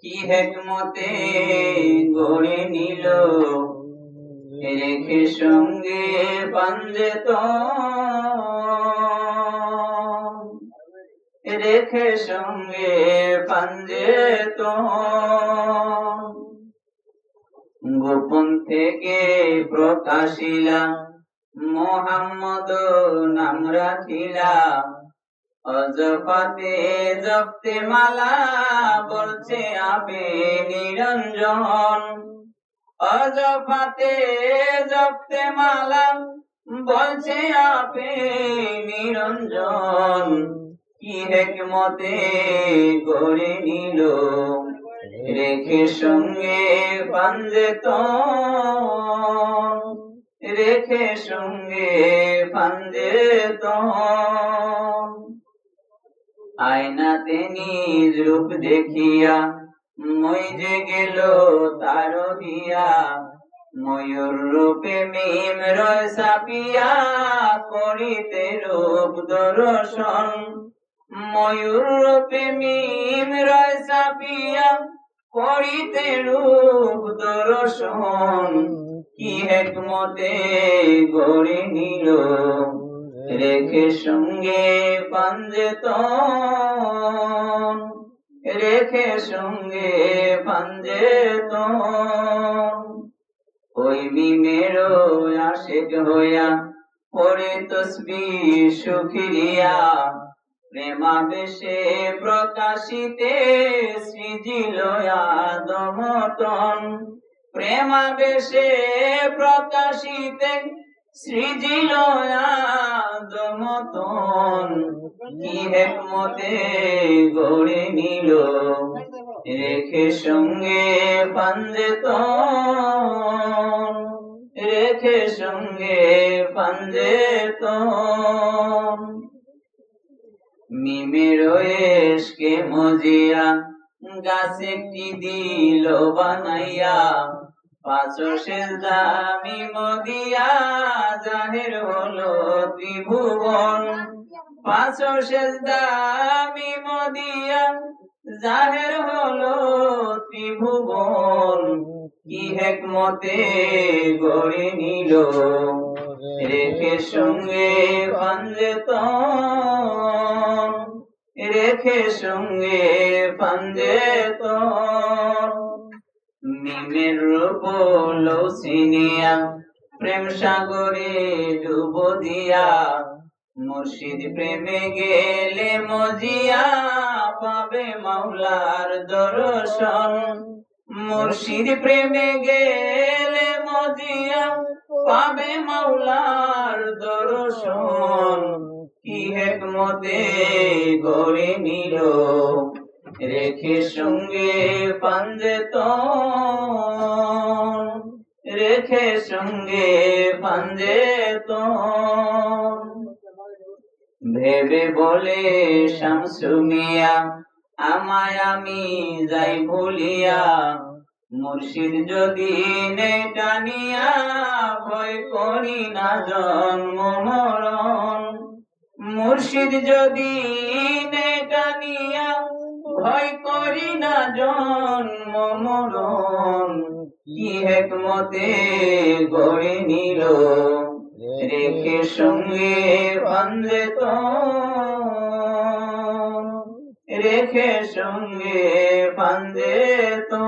কি হেকমতে গড়ে নিল? রেখে সঙ্গে পাঞ্জে তো। রেখে সঙ্গে পাঞ্জে তো। গোপন থেকে প্রকাশিলা, মোহাম্মদ নাম রাখিলা। অজপাতে জপতে মালা বলছে আবে নিরঞ্জন। অজপাতে জপতে মালা বলছে আপে নিরঞ্জন। কি হেকমতে গড়ে নিল, রেখে সঙ্গে পাঞ্জে তো রেখে সঙ্গে পাঞ্জে তো আয়নাতে নিজ রূপ দেখিয়া মই যে গেল তার দিয়া ময়ূর রূপে মিম রয় সাপিয়া করিতে রূপ দর্শন। ময়ূর রূপে মিম রয় সাপিয়া করিতে রূপ দর্শন। কি হেকমতে গড়ে নিল রেখে সঙ্গে পাঞ্জে তো রেখে সঙ্গে পাঞ্জে তো ওই মিমেরও আশেক হইয়া পরে তসবি সুখিরিয়া, প্রেমাবেশে প্রকাশিতে সৃজিল আদমতন। প্রেমাবেশে প্রকাশিতে সৃজিল আদমতন কি হেকমতে গড়ে নিল? রেখে সঙ্গে পাঞ্জে রেখে সঙ্গে পাঞ্জে মিমের এসকে মজিয়া, গাছে একটি দিল বানাইয়া পাঁচশো সেজদা মিম দিয়া জাহের হলো ত্রিভুবন। পাঁচশো সেজদা মিম দিয়া জাহের হলো ত্রিভুবন। কি হেকমতে গড়ে নিল রেখে সঙ্গে পাঞ্জে তো রেখে সঙ্গে পাঞ্জে তো মিমের রূপ প্রেম সাগরে ডুব দিয়া, মুর্শিদ প্রেমে গেলে মজিয়া, পাবে মাওলার দর্শন। মুর্শিদ প্রেমে গেলে মজিয়া, পাবে মাওলার দর্শন। কি হেকমতে গড়ে নিল রেখে সঙ্গে পাঞ্জে রেখে সঙ্গে পাঞ্জে ভেবে বলে শামসু মিয়া আমায় আমি যাই ভুলিয়া, মুর্শিদ যদি নেই টানিয়া, ভয় করি না জন্ম মরণ। মুর্শিদ যদি নেই টানিয়া ভয় করি না জন্ম মরণ, কি হেকমতে গড়ে নিল? রেখে সঙ্গে পাঞ্জে তো, রেখে সঙ্গে পাঞ্জে তো।